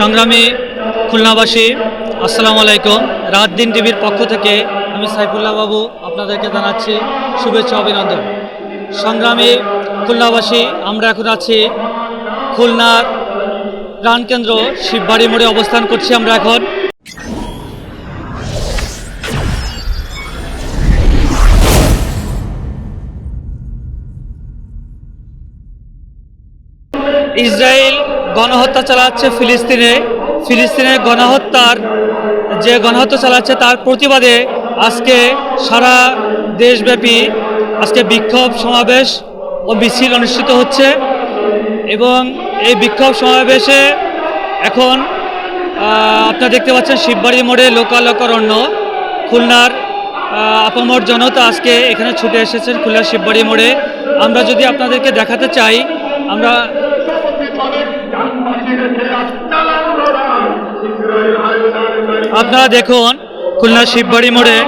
সংগ্রামী খুলনাবাসী, আসসালামু আলাইকুম। রাত দিন টিভির পক্ষ থেকে আমি সাইফুল্লাহ বাবু আপনাদেরকে জানাচ্ছি শুভেচ্ছা, অভিনন্দন। সংগ্রামী খুলনাবাসী, আমরা এখন আছি খুলনার প্রাণকেন্দ্র শিববাড়ি মোড়ে অবস্থান করছি আমরা এখন। ইসরায়েল গণহত্যা চালাচ্ছে ফিলিস্তিনে। ফিলিস্তিনের গণহত্যার যে গণহত্যা চালাচ্ছে তার প্রতিবাদে আজকে সারা দেশব্যাপী আজকে বিক্ষোভ সমাবেশ ও মিছিল অনুষ্ঠিত হচ্ছে এবং এই বিক্ষোভ সমাবেশে এখন আপনারা দেখতে পাচ্ছেন শিববাড়ি মোড়ে লোকালকরণ্য খুলনার আপামর জনতা আজকে এখানে ছুটে এসেছেন খুলনার শিববাড়ি মোড়ে। আমরা যদি আপনাদেরকে দেখাতে চাই, আমরা আপনারা দেখুন, খুলনা শিববাড়ি মোড়ে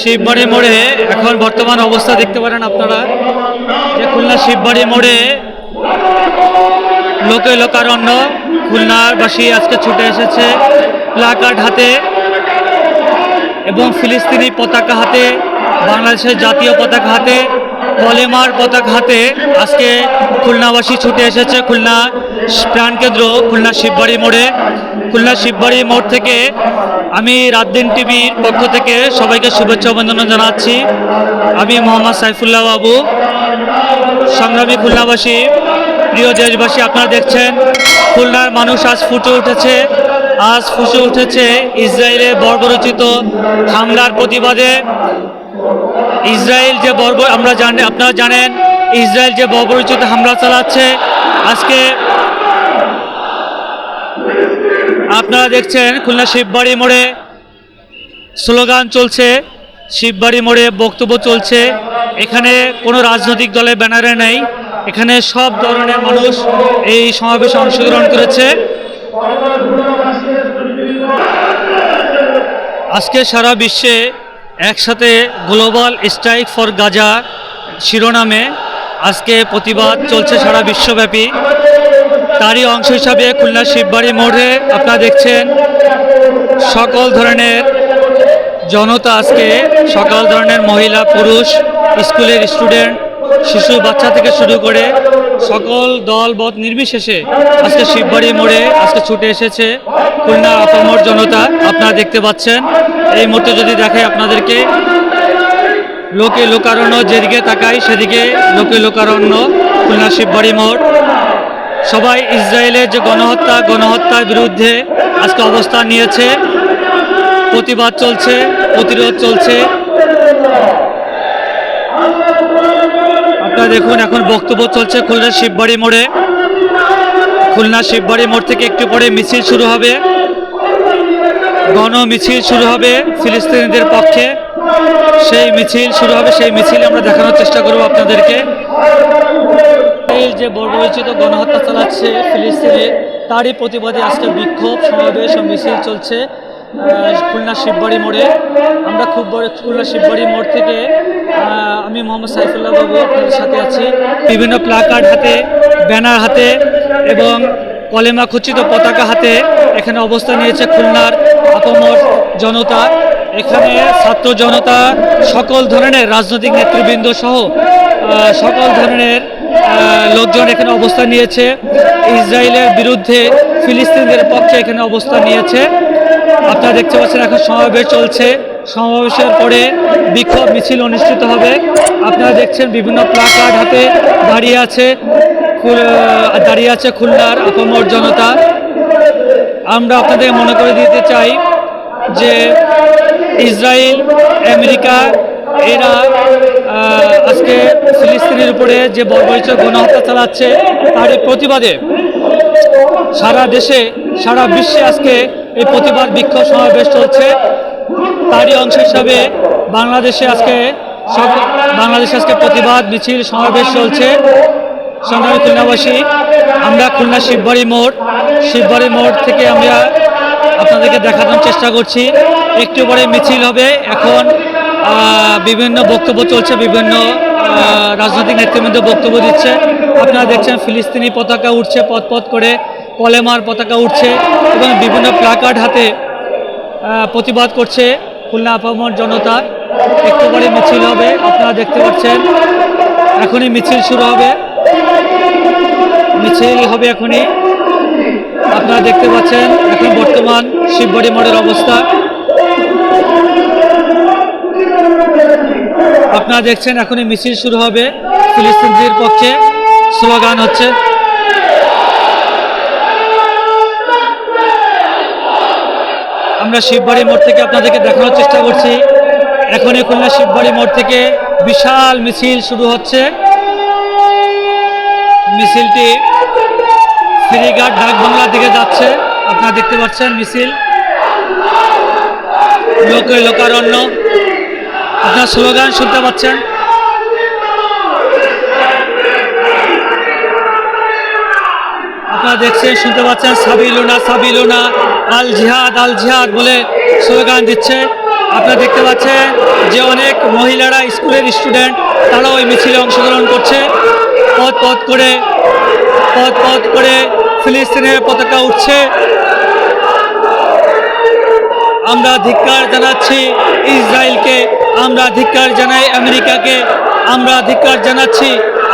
শিববাড়ি মোড়ে এখন বর্তমান অবস্থা দেখতে পারেন আপনারা, যে খুলনা শিববাড়ি মোড়ে লোকে লোকারণ্য, খুলনাবাসী আজকে ছুটে এসেছে প্লাকার্ড হাতে এবং ফিলিস্তিনি পতাকা হাতে, বাংলাদেশের জাতীয় পতাকা হাতে কলেমার পতাকা হাতে আজকে খুলনাবাসী ছুটে এসেছে, খুলনা প্রাণকেন্দ্র খুলনা শিববাড়ি মোড়ে। খুলনা শিববাড়ি মোড় থেকে আমি রাতদিন টিভির পক্ষ থেকে সবাইকে শুভেচ্ছা অভিনন্দন জানাচ্ছি। আমি মোহাম্মদ সাইফুল্লাহ বাবু। সংগ্রামী খুলনাবাসী, প্রিয় দেশবাসী, আপনারা দেখছেন, খুলনার মানুষ আজ ফুটে উঠেছে। আজ ফুসে উঠেছে ইসরায়েলের বর্বরচিত হামলার প্রতিবাদে। ইসরায়েল যে বর্ব আমরা জানি আপনারা জানেন, ইসরায়েল যে বর্বরচিত হামলা চালাচ্ছে, আজকে আপনারা দেখছেন খুলনা শিববাড়ি মোড়ে স্লোগান চলছে, শিববাড়ি মোড়ে বক্তব্য চলছে। এখানে কোনো রাজনৈতিক দলের ব্যানারে নেই। এখানে সব ধরনের মানুষ এই সমাবেশে অংশগ্রহণ করেছে। আজকে সারা বিশ্বে একসাথে গ্লোবাল স্ট্রাইক ফর গাজা শিরোনামে আজকে প্রতিবাদ চলছে সারা বিশ্বব্যাপী। তারই অংশ হিসাবে খুলনা শিববাড়ি মোড়ে আপনারা দেখছেন সকল ধরনের জনতা আজকে সকল ধরনের মহিলা, পুরুষ, স্কুলের স্টুডেন্ট, শিশু, বাচ্চা থেকে শুরু করে সকল দল বদ নির্বিশেষে আজকে শিববাড়ি মোড়ে আজকে ছুটে এসেছে খুলনা আপামর জনতা। আপনারা দেখতে পাচ্ছেন, এই মুহূর্তে যদি দেখে আপনাদেরকে, লোকে লোকারণ্য যেদিকে তাকাই সেদিকে লোকে লোকারণ্য খুলনা শিববাড়ি মোড়। সবাই ইসরায়েলের যে গণহত্যা, গণহত্যার বিরুদ্ধে আজকে অবস্থান নিয়েছে। প্রতিবাদ চলছে, প্রতিরোধ চলছে। আপনারা দেখুন, এখন বক্তব্য চলছে খুলনা শিববাড়ি মোড়ে। খুলনা শিববাড়ি মোড় থেকে একটু পরে মিছিল শুরু হবে। গণ মিছিল শুরু হবে ফিলিস্তিনিদের পক্ষে। সেই মিছিল শুরু হবে, সেই মিছিল আমরা দেখানোর চেষ্টা করব আপনাদেরকে। ইসরায়েল যে বর্বরচিত গণহত্যা চালাচ্ছে ফিলিস্তিনে, তারই প্রতিবাদে আজকে বিক্ষোভ, সমাবেশ ও মিছিল চলছে খুলনা শিববাড়ি মোড়ে। আমরা খুব বড় খুলনা শিববাড়ি মোড় থেকে আমি মোহাম্মদ সাইফুল্লাহ বাবু আপনাদের সাথে আছি। বিভিন্ন প্লাকার্ড হাতে, ব্যানার হাতে এবং কলেমা খচিত পতাকা হাতে এখানে অবস্থান নিয়েছে খুলনার আপামর জনতা। এখানে ছাত্র জনতা, সকল ধরনের রাজনৈতিক নেতৃবৃন্দ সহ সকল ধরনের লোকজন এখানে অবস্থান নিয়েছে। ইসরায়েলের বিরুদ্ধে ফিলিস্তিনদের পক্ষে এখানে অবস্থান নিয়েছে। আপনারা দেখতে পাচ্ছেন এখন সমাবেশ চলছে। সমাবেশের পরে বিক্ষোভ মিছিল অনুষ্ঠিত হবে। আপনারা দেখছেন বিভিন্ন প্লাকার্ড হাতে দাঁড়িয়ে আছে। দাঁড়িয়ে আছে খুলনার আপামর জনতা। আমরা আপনাদের মনে করে দিতে চাই যে ইসরায়েল, আমেরিকা, এরা আজকে ফিলিস্তিনের উপরে যে বর্বরিত গণহত্যা চালাচ্ছে তারই প্রতিবাদে সারা দেশে, সারা বিশ্বে আজকে এই প্রতিবাদ বিক্ষোভ সমাবেশ চলছে। তারই অংশ হিসাবে বাংলাদেশে আজকে সব বাংলাদেশে আজকে প্রতিবাদ মিছিল সমাবেশ চলছে। সংগ্রামী খুলনাবাসী, আমরা খুলনা শিববাড়ি মোড় শিববাড়ি মোড় থেকে আমরা আপনাদেরকে দেখানোর চেষ্টা করছি। একটু পরে মিছিল হবে। এখন বিভিন্ন বক্তব্য চলছে বিভিন্ন রাজনৈতিক নেতৃবৃন্দ বক্তব্য দিচ্ছে। আপনারা দেখছেন ফিলিস্তিনি পতাকা উঠছে পথ পথ করে কলেমার পতাকা উঠছে এবং বিভিন্ন প্লাকার্ড হাতে প্রতিবাদ করছে খুলনা আপামর জনতা। একটু পরে মিছিল হবে, আপনারা দেখতে পাচ্ছেন। এখনই মিছিল শুরু হবে। মিছিল হবে এখনই। আপনারা দেখতে পাচ্ছেন এখন বর্তমান শিববাড়ি মোড়ের অবস্থা। আপনারা দেখছেন, এখনই মিছিল শুরু হবে ফিলিস্তিনদের পক্ষে। স্লোগান হচ্ছে, আমরা শিববাড়ি মোড় থেকে আপনাদেরকে দেখানোর চেষ্টা করছি। এখনই খুলনা শিববাড়ি মোড় থেকে বিশাল মিছিল শুরু হচ্ছে। মিছিলটি ফেরিঘাট ডাক বাংলার দিকে যাচ্ছে। আপনারা দেখতে পাচ্ছেন মিছিল। লোকে লোকারণ্য। আপনার স্লোগান শুনতে পাচ্ছেন? আপনারা দেখছেন, শুনতে পাচ্ছেন সাবিলুনা সাবিলুনা আল জিহাদ আল জিহাদ বলে স্লোগান দিচ্ছে। আপনারা দেখতে পাচ্ছেন যে অনেক মহিলারা, স্কুলের স্টুডেন্ট তারা ওই মিছিলে অংশগ্রহণ করছে। পথ পথ করে, পথ পথ করে ফিলিস্তিনের পতাকা উঠছে। আমরা ধিক্কার জানাচ্ছি ইসরায়েলকে। আমরা ধিক্কার জানাই আমেরিকাকে, আমরা ধিক্কার জানাচ্ছি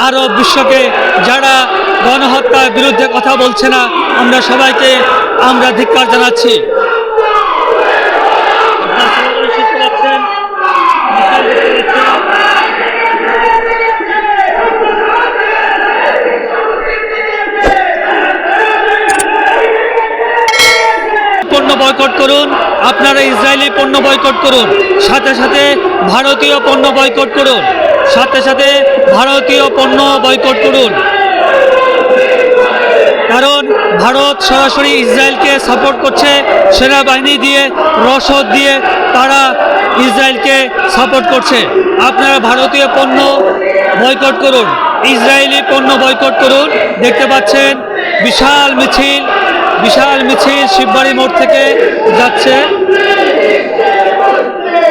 আরব বিশ্বকে যারা গণহত্যার বিরুদ্ধে কথা বলছে না, আমরা সবাইকে আমরা ধিক্কার জানাচ্ছি। পণ্য বয়কট করুন আপনারা ইসরায়েলি পণ্য বয়কট করুন। সাথে সাথে ভারতীয় পণ্য বয়কট করুন। সাথে সাথে ভারতীয় পণ্য বয়কট করুন। কারণ ভারত সরাসরি ইসরায়েলকে সাপোর্ট করছে, সেনাবাহিনী দিয়ে, রসদ দিয়ে তারা ইসরায়েলকে সাপোর্ট করছে। আপনারা ভারতীয় পণ্য বয়কট করুন। ইসরায়েলি পণ্য বয়কট করুন। দেখতে পাচ্ছেন, বিশাল মিছিল বিশাল মিছিল শিববাড়ি মোড় থেকে যাচ্ছে।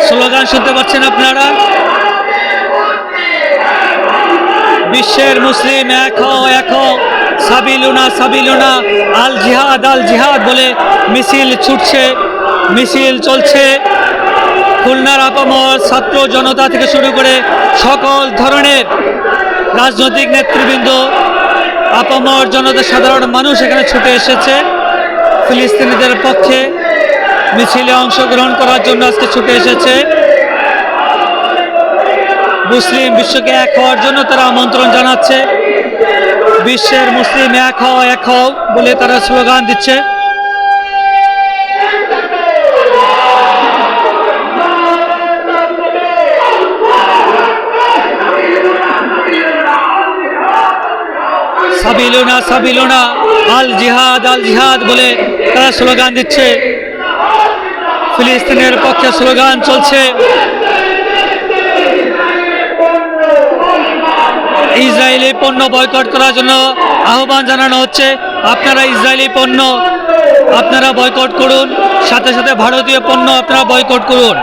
স্লোগান শুনতে পাচ্ছেন আপনারা। বিশ্বের মুসলিম এক হও, এক সাবিলুনা সাবিলুনা, আল জিহাদ আল জিহাদ বলে মিছিল ছুটছে, মিছিল চলছে। খুলনার আপামর ছাত্র জনতা থেকে শুরু করে সকল ধরনের রাজনৈতিক নেতৃবৃন্দ, আপামর জনতা সাধারণ মানুষ এখানে ছুটে এসেছে। ফিলিস্তিনিদের পক্ষে মিছিলে অংশগ্রহণ করার জন্য আজকে ছুটে এসেছে। মুসলিম বিশ্বকে এক হওয়ার জন্য তারা আমন্ত্রণ জানাচ্ছে। বিশ্বের মুসলিম এক হও এক হও বলে তারা স্লোগান দিচ্ছে। সাবিলুনা সাবিলুনা। আল জিহাদ আল জিহাদ বলে তারা স্লোগান দিচ্ছে। ফিলিস্তিনের পক্ষে স্লোগান চলছে। ইসরায়েলি পণ্য বয়কট করার জন্য আহ্বান জানানো হচ্ছে। আপনারা ইসরায়েলি পণ্য আপনারা বয়কট করুন, সাথে সাথে ভারতীয় পণ্য আপনারা বয়কট করুন।